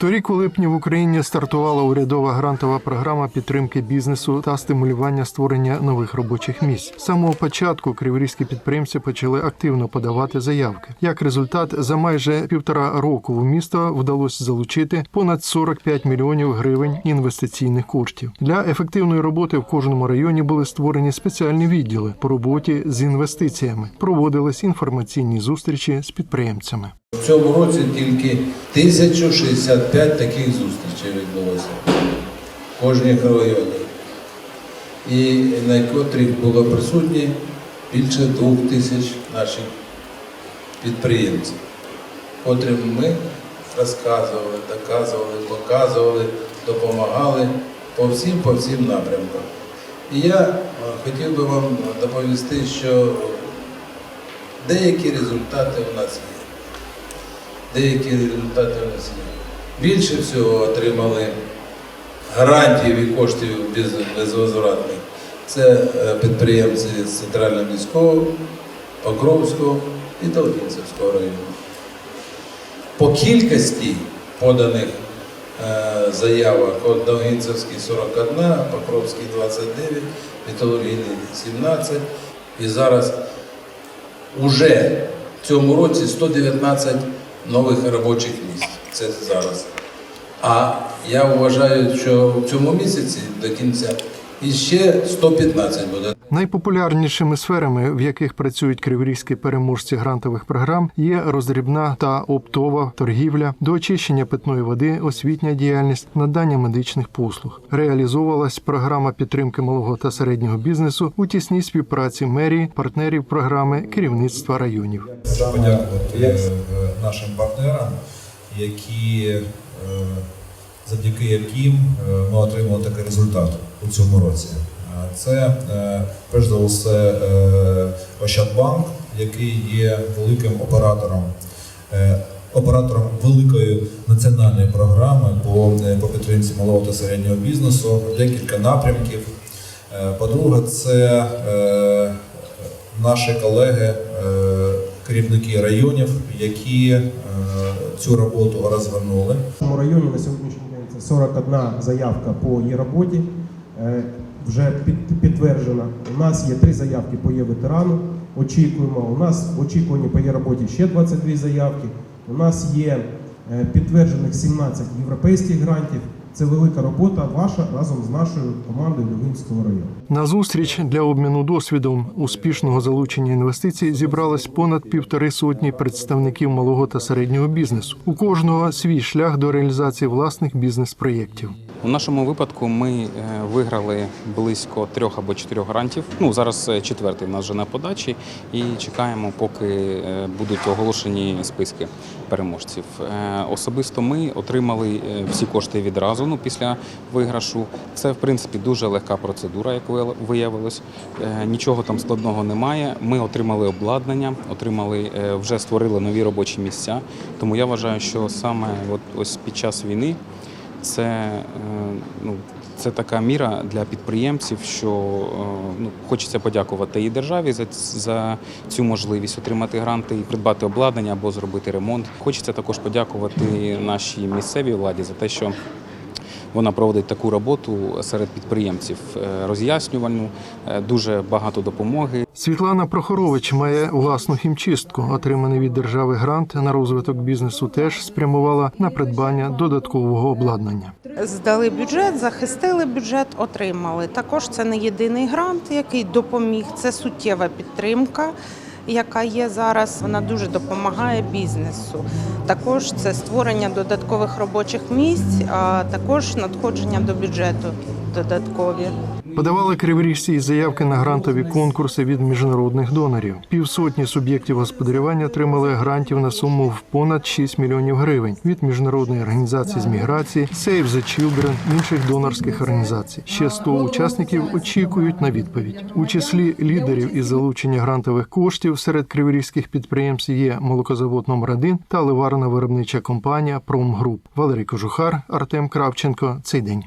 Торік у липні в Україні стартувала урядова грантова програма підтримки бізнесу та стимулювання створення нових робочих місць. З самого початку криворізькі підприємці почали активно подавати заявки. Як результат, за майже півтора року в місто вдалося залучити понад 45 мільйонів гривень інвестиційних коштів. Для ефективної роботи в кожному районі були створені спеціальні відділи по роботі з інвестиціями. Проводились інформаційні зустрічі з підприємцями. В цьому році тільки 1065 таких зустрічей відбулося в кожній районі. І на котрих було присутні більше двох тисяч наших підприємців, котрим ми розказували, доказували, показували, допомагали по всім, по всім напрямкам. І я е, хотів би вам доповісти, що деякі результати у нас є деякі результати у нас є. Більше всього отримали гарантів і коштів без, безвозвратних. Це е, підприємці з Центрального міського, Покровського і Толкінцевського району. По кількості поданих е, заявок от Довгинцевський 41, Покровський 29, Металургійний 17. І зараз уже в цьому році 119 нових робочих місць. Це зараз. А я вважаю, що в цьому місяці до кінця іще 115 буде. Найпопулярнішими сферами, в яких працюють криворізькі переможці грантових програм, є роздрібна та оптова торгівля, до очищення питної води, освітня діяльність, надання медичних послуг. Реалізовувалась програма підтримки малого та середнього бізнесу у тісній співпраці мерії, партнерів програми, керівництва районів. Подякувати нашим партнерам, які, е, завдяки яким е, ми отримали такий результат у цьому році. Це е, перш за все Ощадбанк, який є великим оператором. Оператором великої національної програми по, по підтримці малого та середнього бізнесу, декілька напрямків. По-друге, це наші колеги, керівники районів, які е, цю роботу розвернули. В нашому районі на сьогоднішній день це 41 заявка по її роботі. е, Вже під, підтверджена. У нас є три заявки по є ветерану. Очікуємо. У нас в очікуванні по є роботі ще 22 заявки. У нас є е, підтверджених 17 європейських грантів. Це велика робота ваша разом з нашою командою Люблінського району. На зустріч для обміну досвідом успішного залучення інвестицій зібралось понад півтори сотні представників малого та середнього бізнесу. У кожного свій шлях до реалізації власних бізнес-проєктів. У нашому випадку ми е, виграли близько трьох або чотирьох грантів. Ну зараз е, четвертий в нас вже на подачі, і чекаємо, поки е, будуть оголошені списки переможців. Особисто ми отримали всі кошти відразу. Ну після виграшу. Це в принципі дуже легка процедура, як виявилось. Нічого там складного немає. Ми отримали обладнання, отримали вже створили нові робочі місця. Тому я вважаю, що саме от ось під час війни це, е, ну, це така міра для підприємців, що е, ну, хочеться подякувати і державі за, за цю можливість отримати гранти і придбати обладнання або зробити ремонт. Хочеться також подякувати нашій місцевій владі за те, що вона проводить таку роботу серед підприємців е, роз'яснювальну, е, дуже багато допомоги. Світлана Прохорович має власну хімчистку. Отриманий від держави грант на розвиток бізнесу теж спрямувала на придбання додаткового обладнання. Здали бюджет, захистили бюджет, отримали. Також це не єдиний грант, який допоміг. Це суттєва підтримка, яка є зараз. Вона дуже допомагає бізнесу. Також це створення додаткових робочих місць, а також надходження до бюджету додаткові. Подавали криворіжці заявки на грантові конкурси від міжнародних донорів. Півсотні суб'єктів господарювання отримали грантів на суму в понад 6 мільйонів гривень від міжнародної організації з міграції, Save the Children, інших донорських організацій. Ще 100 учасників очікують на відповідь. У числі лідерів із залучення грантових коштів серед криворізьких підприємств є молокозавод номер 1 та ливарна виробнича компанія Промгруп. Валерій Кожухар, Артем Кравченко. Цей день.